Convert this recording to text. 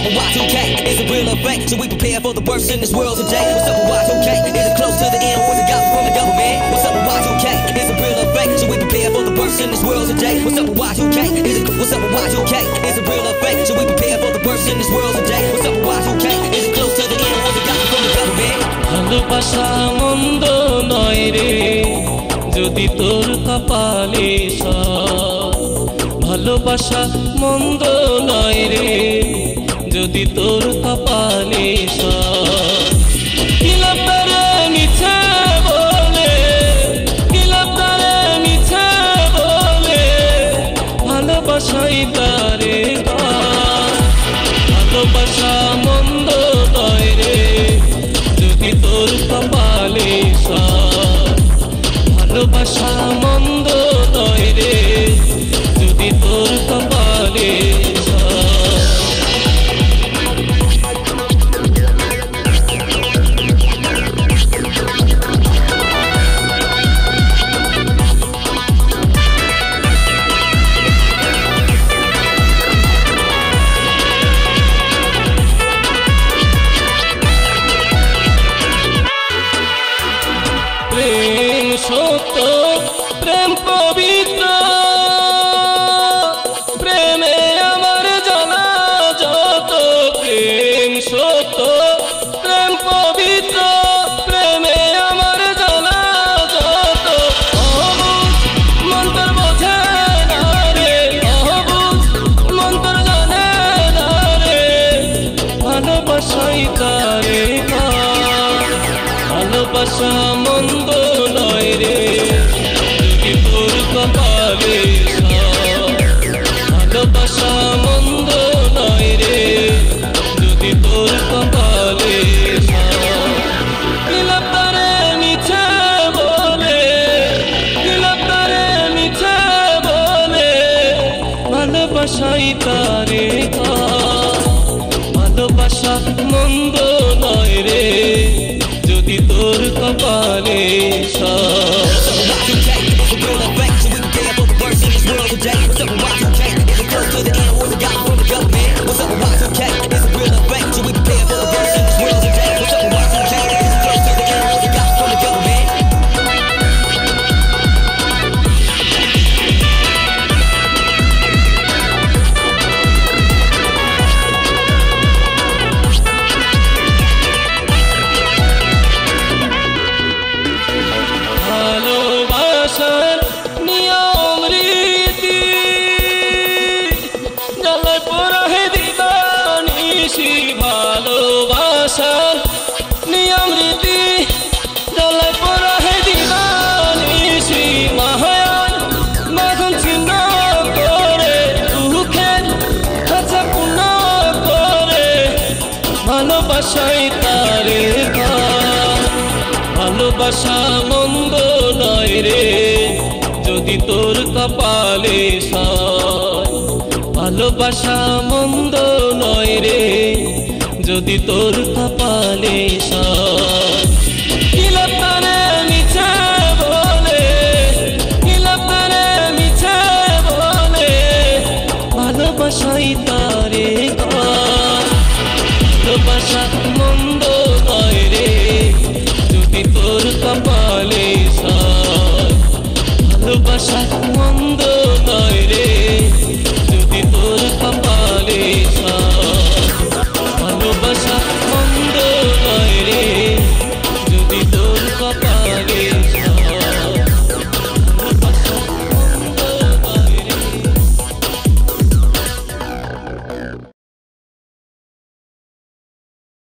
up with Y2K? Is it real or fake? Should we prepare for the worst in this world today? What's up with Y2K? Is it close to the end? What's it got from the government? What's up with Y2K? Is it real or fake? Should we prepare for the worst in this world today? What's up with Y2K? Is it what's up with Y2K? Is it real or fake? Should we prepare for the worst in this world today? What's up with Y2K? Is it close to the end? What's it got from the government? ভালোবাসা মন্দ নয় রে যদি তোর কপালে সয়। ভালোবাসা মন্দ নয় রে যদি তোর কপালে ভালোবাসাই ভালোবাসা মন্দ নয় রে যদি তোর কপালে। ভালোবাসা সত্য, প্রেম পবিত্র। প্রেমে আমার জানা যত প্রেম সত্য, প্রেম পবিত্র। প্রেমে আমার জানা যত মন্তর বোঝে না রে মন্তর জানে রে। ভালোবাসাই তারে ভালোবাসা মন্দ নয় রে যদি তোর কপালে সয়। জ্বালায় পড়ে দিবানিসি ভালোবাসার নিয়ম রীতি জ্বালায় পড়ে দিবানিসি মহায়ান মাখন ছিন্ন করে দুঃখের কাছে পূর্ণ করে ভালোবাসাই তারে। ভালোবাসা মন্দ নয় রে, যদি তোর কপালে সয়। ভালোবাসা মন্দ নয় রে যদি তোর কপালে ভালোবাসাই তারে ভালোবাসা